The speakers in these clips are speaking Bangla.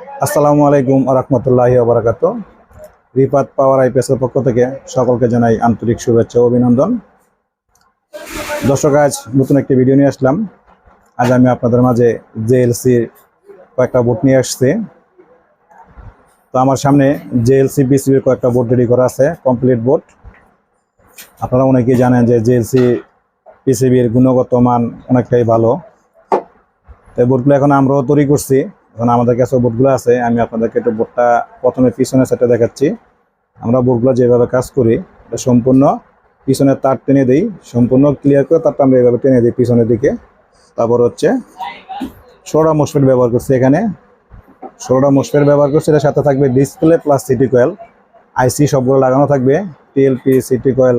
আসসালামু আলাইকুম রহমতুল্লাহি ওবরাকাত রিপাত পাওয়ার আইপিএসের পক্ষ থেকে সকলকে জানাই আন্তরিক শুভেচ্ছা ও অভিনন্দন। দর্শক, আজ নতুন একটি ভিডিও নিয়ে আসলাম। আজ আমি আপনাদের মাঝে জেএলসি কয়েকটা বোট নিয়ে আসছি। তো আমার সামনে জেএলসি বিসিবির কয়েকটা বোট রেডি করা আছে, কমপ্লিট বোট আপনারা অনেকেই জানেন যে জেএলসি পিসিবির গুণগত মান অনেকটাই ভালো। তো বোটগুলো এখন আমরাও তৈরি করছি। এখন আমাদের কাছে বোটগুলো আছে, আমি আপনাদেরকে একটু বোটটা প্রথমে পিছনে সেটে দেখাচ্ছি। আমরা বোটগুলো যেভাবে কাজ করি, এটা সম্পূর্ণ পিছনের তার টেনে দিই, সম্পূর্ণ ক্লিয়ার করে তারটা আমরা এইভাবে টেনে দিই পিছনের দিকে। তারপর হচ্ছে ষোলোটা মোসপেট ব্যবহার করছি এখানে। ষোলোটা মোসপেট ব্যবহার করছি, এটার সাথে থাকবে display plus CT coil IC সবগুলো লাগানো থাকবে। টিএলপি সিটি কয়েল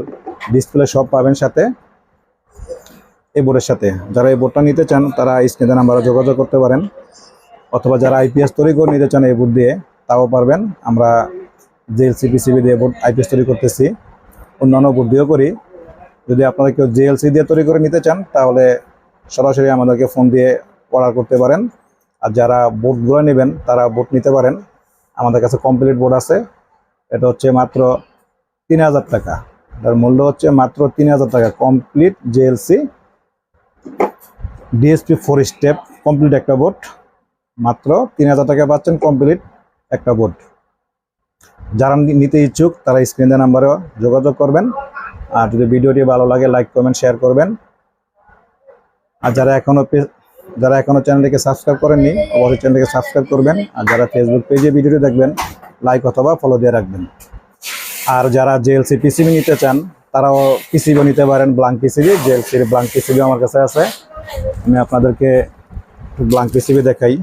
ডিসপ্লে সব পাবেন সাথে। এই বোর্ডের সাথে। যারা এই বোর্ডটা নিতে চান, তারা স্ক্রিনে নাম্বারে যোগাযোগ করতে পারেন। অথবা যারা আইপিএস তৈরি করে নিতে চান এই বোর্ড দিয়ে, তাও পারবেন। আমরা জেএলসি পিসিবি দিয়ে বোর্ড আইপিএস তৈরি করতেছি, অন্যান্য বোর্ড দিয়েও করি। যদি আপনারা কেউ জেএলসি দিয়ে তৈরি করে নিতে চান, তাহলে সরাসরি আমাদেরকে ফোন দিয়ে অর্ডার করতে পারেন। আর যারা বোর্ডগুলো নেবেন, তারা বোর্ড নিতে পারেন। আমাদের কাছে কমপ্লিট বোর্ড আছে। এটা হচ্ছে মাত্র তিন হাজার টাকা। এটার মূল্য হচ্ছে মাত্র তিন হাজার টাকা। Complete JLC DSP four step complete একটা বোর্ড মাত্র তিন হাজার টাকা পাচ্ছেন কমপ্লিট একটা বোর্ড যারা নিতে ইচ্ছুক, তারা স্ক্রিনে নাম্বারে যোগাযোগ করবেন। আর যদি ভিডিওটি ভালো লাগে লাইক কমেন্ট শেয়ার করবেন। আর যারা এখনও যারা এখনও চ্যানেলটিকে সাবস্ক্রাইব করেননি, অবশ্যই চ্যানেলটিকে সাবস্ক্রাইব করবেন। আর যারা ফেসবুক পেজে ভিডিওটি দেখবেন লাইক অথবা ফলো দিয়ে রাখবেন। আর যারা জেএলসি পিসিবি নিতে চান, তারাও পিসিবি নিতে পারেন ব্লাঙ্ক পিসিবি জেএলসির ব্লাঙ্ক পিসিবি আমার কাছে আছে। আমি আপনাদেরকে ব্লাঙ্ক পিসিবি দেখাই।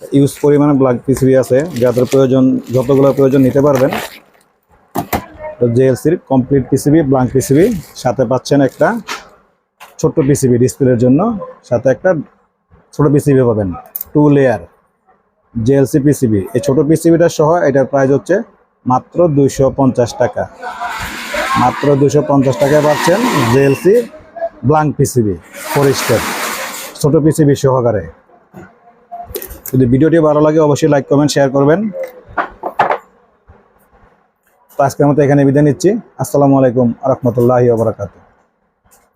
ইউজ পরিমাণে ব্লাঙ্ক পিসিবি আছে। যাদের প্রয়োজন, যতগুলো প্রয়োজন নিতে পারবেন, তো জেএলসির কমপ্লিট পিসিবি ব্লাঙ্ক পিসিবি সাথে পাচ্ছেন একটা ছোট্ট পিসিবি ডিসপ্লের জন্য, সাথে একটা ছোট পিসিবি পাবেন টু লেয়ার জেএলসি পিসিবি এই ছোট পিসিবিটা সহ এটার প্রাইস হচ্ছে মাত্র দুইশো পঞ্চাশ টাকা। মাত্র দুশো পঞ্চাশ টাকায় পাচ্ছেন JLC blank PCB four step ছোট পিসিবি সহকারে। যদি ভিডিওটি ভালো লাগে, অবশ্যই লাইক কমেন্ট শেয়ার করবেন। তো আজকের মতো এখানে বিদায় নিচ্ছি। আসসালামু আলাইকুম রহমতুল্লাহি ওবরাকাতু